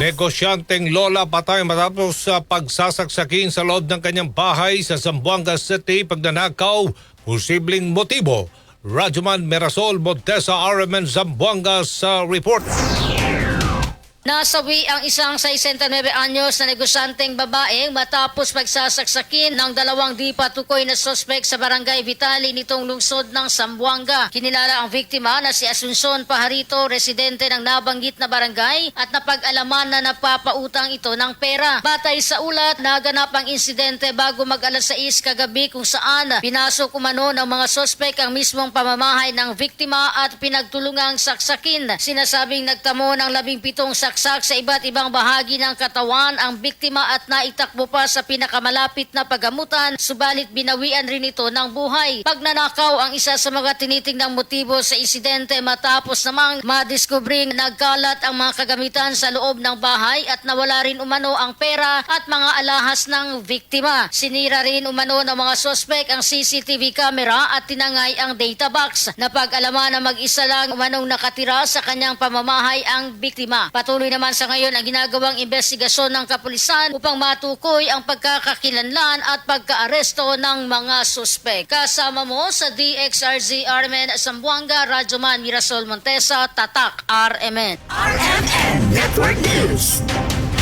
Negosyanteng Lola patay matapos sa pagsasaksakin sa loob ng kanyang bahay sa Zamboanga City pagnanakaw, posibleng motibo. Rajuman Merasol Montesa RMN Zamboanga sa report. Nasawi ang isang 69 anyos na negosyanteng babae matapos pagsasaksakin ng dalawang di patukoy na sospek sa barangay Vitali nitong lungsod ng Sambuanga. Kinilala ang biktima na si Asuncion Pajarito, residente ng nabanggit na barangay at napag-alaman na napapautang ito ng pera. Batay sa ulat, naganap ang insidente bago mag alas 6 kagabi kung saan pinasok umano ng mga sospek ang mismong pamamahay ng biktima at pinagtulungang saksakin. Sinasabing nagtamo ng labing pitong saksak sa iba't ibang bahagi ng katawan ang biktima at naitakbo pa sa pinakamalapit na pagamutan subalit binawian rin ito ng buhay. Pagnanakaw ang isa sa mga tinitingnang motibo sa insidente matapos namang madiskubring nagkalat ang mga kagamitan sa loob ng bahay at nawala rin umano ang pera at mga alahas ng biktima. Sinira rin umano ng mga sospek ang CCTV camera at tinangay ang data box. Napag-alaman na mag-isa lang umanong nakatira sa kanyang pamamahay ang biktima. Patuloy naman sa ngayon ang ginagawang investigasyon ng kapulisan upang matukoy ang pagkakakilanlan at pagkaaresto ng mga suspek. Kasama mo sa DXRZ RMN Sambuanga, Radyoman Mirasol Montesa, Tatak RMN. RMN Network News.